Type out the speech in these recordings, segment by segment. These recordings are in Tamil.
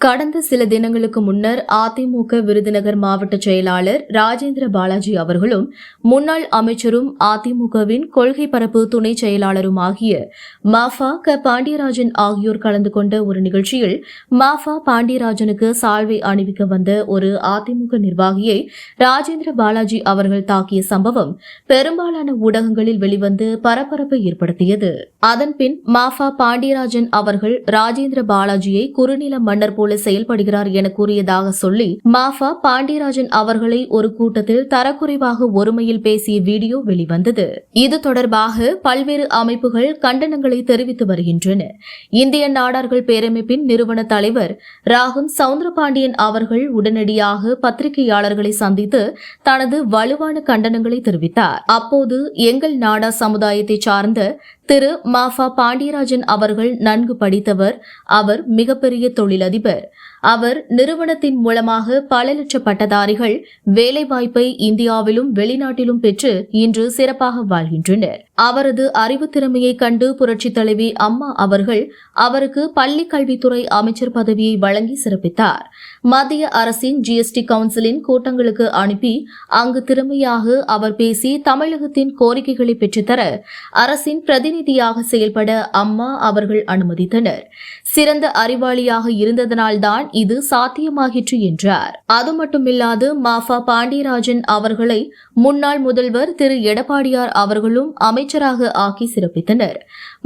கடந்த சில தினங்களுக்கு முன்னர் அதிமுக விருதுநகர் மாவட்ட செயலாளர் ராஜேந்திர பாலாஜி அவர்களும் முன்னாள் அமைச்சரும் அதிமுகவின் கொள்கை பரப்பு துணை செயலாளரும் ஆகிய மாஃபா க பாண்டியராஜன் ஆகியோர் கலந்து கொண்ட ஒரு நிகழ்ச்சியில் மாஃபா பாண்டியராஜனுக்கு சால்வை அணிவிக்க வந்த ஒரு அதிமுக நிர்வாகியை ராஜேந்திர பாலாஜி அவர்கள் தாக்கிய சம்பவம் பெரும்பாலான ஊடகங்களில் வெளிவந்து பரபரப்பை ஏற்படுத்தியது. அதன்பின் மாஃபா பாண்டியராஜன் அவர்கள் ராஜேந்திர பாலாஜியை குறுநில மன்னர் போல போல செயல்படுகிறார் என கூறியதாக சொல்லி மாஃபா பாண்டியராஜன் அவர்களை ஒரு கூட்டத்தில் தரக்குறைவாக ஒருமையில் பேசிய வீடியோ வெளிவந்தது. இது தொடர்பாக பல்வேறு அமைப்புகள் கண்டனங்களை தெரிவித்து வருகின்றன. இந்திய நாடார்கள் பேரமைப்பின் நிறுவன தலைவர் ராகம் சவுந்தரபாண்டியன் அவர்கள் உடனடியாக பத்திரிகையாளர்களை சந்தித்து தனது வலுவான கண்டனங்களை தெரிவித்தார். அப்போது எங்கள் நாடா சமுதாயத்தை சார்ந்த திரு மாஃபா பாண்டியராஜன் அவர்கள் நன்கு படித்தவர் அவர் மிகப்பெரிய தொழிலதிபர். அவர் நிறுவனத்தின் மூலமாக பல லட்ச பட்டதாரிகள் வேலைவாய்ப்பை இந்தியாவிலும் வெளிநாட்டிலும் பெற்று இன்று சிறப்பாக வாழ்கின்றனர். அவரது அறிவு திறமையை கண்டு புரட்சித் தலைவி அம்மா அவர்கள் அவருக்கு பள்ளி கல்வித்துறை அமைச்சர் பதவியை வழங்கி சிறப்பித்தார். மத்திய அரசின் ஜிஎஸ்டி கவுன்சிலின் கூட்டங்களுக்கு அனுப்பி அங்கு திறமையாக அவர் பேசி தமிழகத்தின் கோரிக்கைகளை பெற்றுத்தர அரசின் பிரதிநிதியாக செயல்பட அம்மா அவர்கள் அனுமதித்தனர். சிறந்த அறிவாளியாக இருந்ததனால்தான் இது சாத்தியமாகிற்று என்றார். அது மட்டுமில்லாது மாஃபா பாண்டியராஜன் அவர்களை முன்னாள் முதல்வர் திரு எடப்பாடியார் அவர்களும் அமைச்சராக ஆக்கி சிறப்பித்தனர்.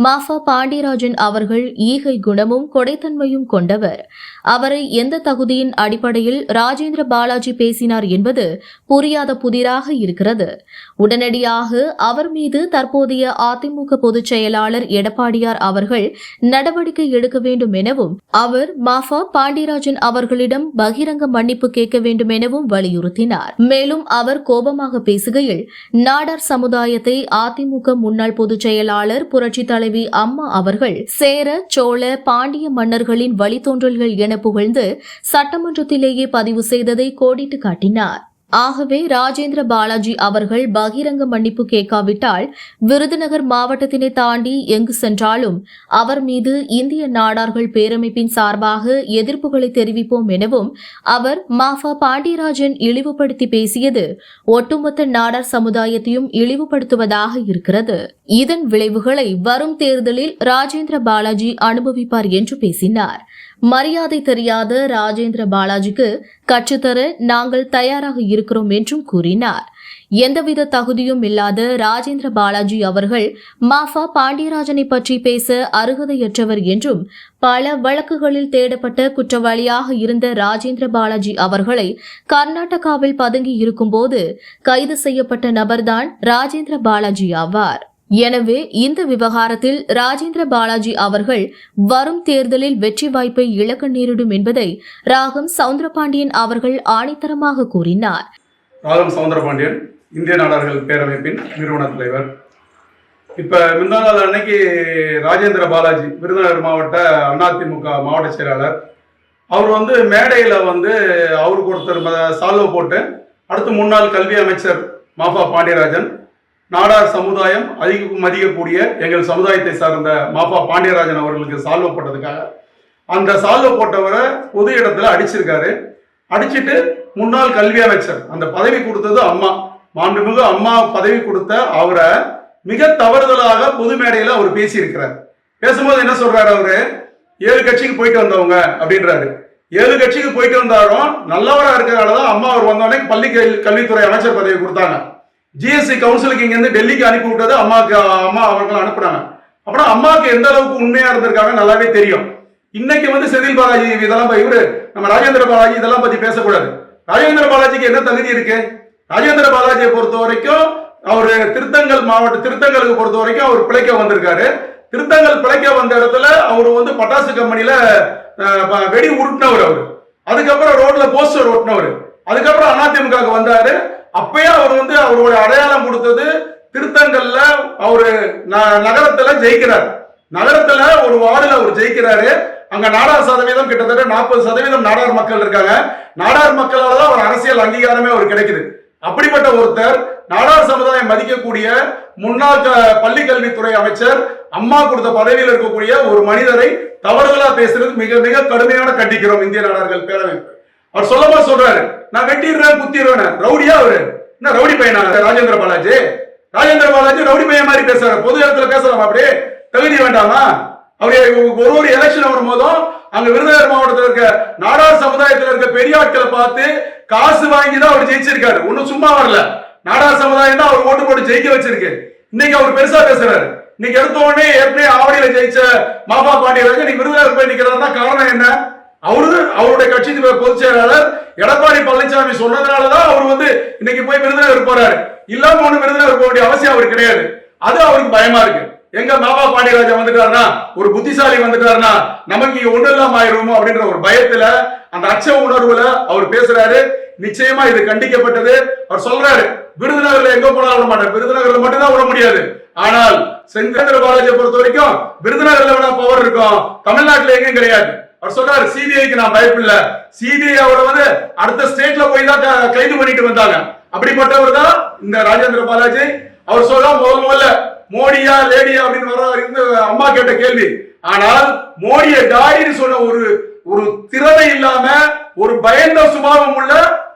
மாஃபா பாண்டியராஜன் அவர்கள் ஈகை குணமும் கொடைத்தன்மையும் கொண்டவர். அவரை எந்த தகுதியின் அடிப்படையில் ராஜேந்திர பாலாஜி பேசினார் என்பது புரியாத புதிராக இருக்கிறது. உடனடியாக அவர் மீது தற்போதைய அதிமுக பொதுச் செயலாளர் எடப்பாடியார் அவர்கள் நடவடிக்கை எடுக்க வேண்டும் எனவும் அவர் மாஃபா பாண்டியராஜன் அவர்களிடம் பகிரங்க மன்னிப்பு கேட்க வேண்டும் எனவும் வலியுறுத்தினார். மேலும் அவர் கோபமாக பேசுகையில் நாடார் சமுதாயத்தை அதிமுக முன்னாள் பொதுச் செயலாளர் புரட்சி தலைவி அம்மா அவர்கள் சேர சோழ பாண்டிய மன்னர்களின் வழித்தோன்றல்கள் என புகழ்ந்து சட்டமன்றத்திலேயே பதிவு செய்ததை கோடிட்டு காட்டினார். ஆகவே ராஜேந்திர பாலாஜி அவர்கள் பகிரங்க மன்னிப்பு கேட்காவிட்டால் விருதுநகர் மாவட்டத்தினை தாண்டி எங்கு சென்றாலும் அவர் மீது இந்திய நாடார்கள் பேரமைப்பின் சார்பாக எதிர்ப்புகளை தெரிவிப்போம் எனவும் அவர் மாஃபா பாண்டியராஜன் இழிவுபடுத்தி பேசியது ஒட்டுமொத்த நாடார் சமுதாயத்தையும் இழிவுபடுத்துவதாக இருக்கிறது. இதன் விளைவுகளை வரும் தேர்தலில் ராஜேந்திர பாலாஜி அனுபவிப்பார் என்று பேசினார். மரியாதை தெரியாத ராஜேந்திர பாலாஜிக்கு கற்றுத்தர நாங்கள் தயாராக இருக்கிறோம் என்றும் கூறினார். எந்தவித தகுதியும் இல்லாத ராஜேந்திர பாலாஜி அவர்கள் மாஃபா பாண்டியராஜனை பற்றி பேச அருகதையற்றவர் என்றும் பல வழக்குகளில் தேடப்பட்ட குற்றவாளியாக இருந்த ராஜேந்திர பாலாஜி அவர்களை கர்நாடகாவில் பதுங்கி இருக்கும்போது கைது செய்யப்பட்ட நபர்தான் ராஜேந்திர பாலாஜி ஆவார். எனவே இந்த விவகாரத்தில் ராஜேந்திர பாலாஜி அவர்கள் வரும் தேர்தலில் வெற்றி வாய்ப்பை இழக்க நேரிடும் என்பதை ராகம் சவுந்தரபாண்டியன் அவர்கள் ஆணித்தரமாக கூறினார். ராகம் சவுந்தரபாண்டியன் இந்திய நாடார்கள் பேரமைப்பின் நிறுவன தலைவர். இப்போ முந்தாள் நாள் அன்னைக்கு ராஜேந்திர பாலாஜி விருதுநகர் மாவட்ட அதிமுக மாவட்ட செயலாளர் அவர் வந்து மேடையில் வந்து அவருக்கு ஒருத்தர் ம- சால்வை போட்டு அடுத்து முன்னாள் கல்வி அமைச்சர் மாஃபா பாண்டியராஜன் நாடார் சமுதாயம் அதிக மதிக்கக்கூடிய எங்கள் சமுதாயத்தை சார்ந்த மாப்பா பாண்டியராஜன் அவர்களுக்கு சால்வை போட்டதுக்காக அந்த சால்வை போட்டவரை பொது இடத்துல அடிச்சிருக்காரு. அடிச்சிட்டு முன்னாள் கல்வி அமைச்சர் அந்த பதவி கொடுத்தது அம்மா. மாண்புமிகு அம்மா பதவி கொடுத்த அவரை மிக தவறுதலாக பொது மேடையில் அவர் பேசியிருக்கிறார். பேசும்போது என்ன சொல்றாரு அவரு? ஏழு கட்சிக்கு போயிட்டு வந்தவங்க அப்படின்றாரு. ஏழு கட்சிக்கு போயிட்டு வந்தாலும் நல்லவராக இருக்கிறனால தான் அம்மா அவர் வந்தோடனே பள்ளி கல்- கல்வித்துறை அமைச்சர் பதவி கொடுத்தாங்க. ஜிஎஸ்சி கவுன்சிலுக்கு இங்கேருந்து டெல்லிக்கு அனுப்பி விட்டது அம்மாவுக்கு அம்மா அவர்கள் அனுப்புனாங்க அப்புறம் அம்மாவுக்கு எந்த அளவுக்கு உண்மையா இருந்திருக்காங்க நல்லாவே தெரியும். இன்னைக்கு வந்து செதில் பாலாஜி இதெல்லாம் இவரு நம்ம ராஜேந்திர பாலாஜி இதெல்லாம் பத்தி பேசக்கூடாது. ராஜேந்திர பாலாஜிக்கு என்ன தகுதி இருக்கு? ராஜேந்திர பாலாஜியை பொறுத்த வரைக்கும் அவர் திருத்தங்கல் மாவட்ட திருத்தங்கலுக்கு பொறுத்த வரைக்கும் அவர் பிழைக்க வந்திருக்காரு. திருத்தங்கல் பிழைக்க வந்த இடத்துல அவர் வந்து பட்டாசு கம்பெனியில வெடி உருட்டினவர் அவர். அதுக்கப்புறம் ரோட்ல போஸ்டர் ஓட்டினவர். அதுக்கப்புறம் அதிமுக வந்தாரு. அப்பயே அவர் வந்து அவருடைய அடையாளம் கொடுத்தது திருத்தங்கள்ல அவரு ந- நகரத்துல ஜெயிக்கிறார். நகரத்துல ஒரு வார்டுல அவர் ஜெயிக்கிறாரு. அங்க நாடார் சதவீதம் கிட்டத்தட்ட நாற்பது சதவீதம் நாடார் மக்கள் இருக்காங்க. நாடார் மக்களால தான் அவர் அரசியல் அங்கீகாரமே அவர் கிடைக்குது. அப்படிப்பட்ட ஒருத்தர் நாடார் சமுதாயம் மதிக்கக்கூடிய முன்னாள் க- பள்ளி கல்வித்துறை அமைச்சர் அம்மா கொடுத்த பதவியில் இருக்கக்கூடிய ஒரு மனிதரை தவறுகளா பேசுறது மிக மிக கடுமையான கண்டிக்கிறோம் இந்திய நாடார்கள் பேரமைப்பு அவர் சொல்லமா சொல்றாரு. நான் வெட்டிடுறேன் குத்திடுறேன் ரவுடியா அவரு? என்ன ரவுடி பையனா? ராஜேந்திர பாலாஜி. ராஜேந்திர பாலாஜி ரவுடி பையன் மாதிரி பேசுறாரு. பொது இடத்துல பேசலாமா அப்படியே தகுதி வேண்டாமா? அவர் ஒரு ஒரு எலெக்ஷன் வரும்போதும் அங்க விருதுநகர் மாவட்டத்தில் இருக்க நாடார் சமுதாயத்தில் இருக்க பெரிய ஆட்களை பார்த்து காசு வாங்கி தான் அவர் ஜெயிச்சிருக்காரு. ஒன்னும் சும்மா வரல. நாடார் சமுதாயம் தான் அவர் ஓட்டு போட்டு ஜெயிக்க வச்சிருக்கு. இன்னைக்கு அவர் பெருசா பேசுறாரு. இன்னைக்கு எடுத்த உடனே ஏற்கனவே ஆவடியில ஜெயிச்ச மாபா பாண்டியராஜன் இன்னைக்கு விருதுநகர் போய் நிக்கிறதா காரணம் என்ன? அவரு அவருடைய கட்சி பொதுச் செயலாளர் எடப்பாடி பழனிசாமி சொன்னதுனாலதான் அவர் வந்து இன்னைக்கு போய் விருதுநகர் போறாரு. இல்லாம ஒண்ணு விருதுநகர் போக வேண்டிய அவசியம் அவருக்கு கிடையாது. அது அவருக்கு பயமா இருக்கு. எங்க மாமா பாண்டியராஜா வந்துட்டாருன்னா ஒரு புத்திசாலி வந்துட்டாருன்னா நமக்கு இங்க ஒண்ணு இல்லாம ஆயிருமோ அப்படின்ற ஒரு பயத்துல அந்த அச்ச உணர்வுல அவர் பேசுறாரு. நிச்சயமா இது கண்டிக்கப்பட்டது. அவர் சொல்றாரு விருதுநகர்ல எங்க போனாலும் விட மாட்டார். விருதுநகர்ல மட்டும்தான் விட முடியாது. ஆனால் செங்கேந்திர பாலாஜியை பொறுத்த வரைக்கும் விருதுநகர்ல விட பவர் இருக்கும். தமிழ்நாட்டுல எங்கேயும் கிடையாது. அவர் சொல்றாரு சிபிஐக்கு நான் பயப்பில்ல சிபிஐ அவரை வந்து அடுத்த ஸ்டேட்ல போய் தான் கைது பண்ணிட்டு வந்தாங்க. அப்படிப்பட்டவர் தான் இந்த ராஜேந்திர பாலாஜி. அவர் சொல்ல முதல் முதல்ல மோடியா லேடியா அப்படின்னு வர இருந்து அம்மா கேட்ட கேள்வி. ஆனால் மோடிய டாடின்னு சொன்ன ஒரு ஒரு திறமை இல்லாம ஒரு பயந்த சுபாவம் உள்ள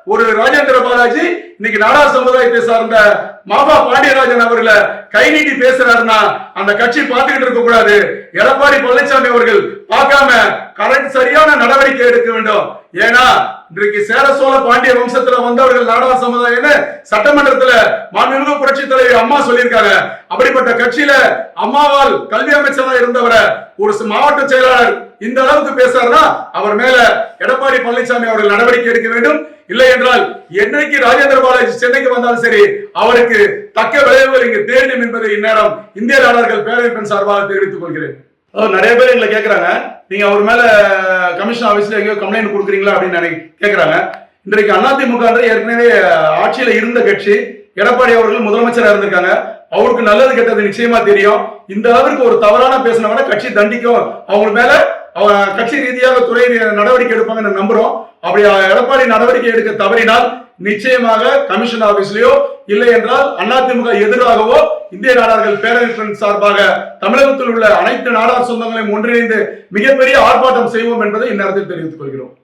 ஒரு ராஜேந்திர பாலாஜி இன்னைக்கு நாடா சமுதாயத்தை சார்ந்த மாபா பாண்டியராஜன் அவர்களை கை நீட்டி பேசுறாருன்னா அந்த கட்சி பார்த்துக்கிட்டு இருக்க கூடாது. எடப்பாடி பழனிசாமி அவர்கள் பார்க்காம கரெக்ட் சரியான நடவடிக்கை எடுக்க வேண்டும். ஏன்னா இன்றைக்கு சேர சோழ பாண்டிய வம்ச வந்தவர்கள் நாடார் சமுதாயம்னு சட்டமன்றத்துல மாண்புமிகு புரட்சி தலைவி அம்மா சொல்லியிருக்காங்க. அப்படிப்பட்ட கட்சியில அம்மாவால் கல்வி அமைச்சரா இருந்தவரை ஒரு மாவட்ட செயலாளர் இந்த அளவுக்கு பேசுறாருன்னா அவர் மேல எடப்பாடி பழனிசாமி அவர்கள் நடவடிக்கை எடுக்க வேண்டும். இல்லை என்றால் என்னைக்கு ராஜேந்திர பாலாஜி சென்னைக்கு வந்தாலும் சரி அவருக்கு தக்க விளைவுகள் இங்கு தேடும் என்பதை இந்நேரம் இந்திய நாடர்கள் பேரமைப்பின் சார்பாக தெரிவித்துக் கொள்கிறேன். அதாவது நிறைய பேர் எங்களை கேட்கறாங்க நீங்க அவர் மேல கமிஷன் ஆபீஸ்ல எங்கேயோ கம்ப்ளைண்ட் கொடுக்குறீங்களா அப்படின்னு நினை- கேக்குறாங்க. இன்றைக்கு அதிமுக ஏற்கனவே ஆட்சியில இருந்த கட்சி எடப்பாடி அவர்கள் முதலமைச்சராக இருந்திருக்காங்க. அவருக்கு நல்லது கெட்டது நிச்சயமா தெரியும். இந்த அளவிற்கு ஒரு தவறான பேசினவன கட்சி தண்டிக்கும். அவங்க மேல கட்சி ரீதியாக துறை நடவடிக்கை எடுப்பாங்கன்னு நம்புறோம். அப்படி எடப்பாடி நடவடிக்கை எடுக்க தவறினால் நிச்சயமாக கமிஷன் ஆபீஸ்லயோ இல்லை என்றால் அதிமுக எதிராகவோ இந்திய நாடார்கள் பேரமைப்பின் சார்பாக தமிழகத்தில் உள்ள அனைத்து நாடார் சொந்தங்களையும் ஒன்றிணைந்து மிகப்பெரிய ஆர்ப்பாட்டம் செய்வோம் என்பதை இந்நேரத்தில் தெரிவித்துக் கொள்கிறோம்.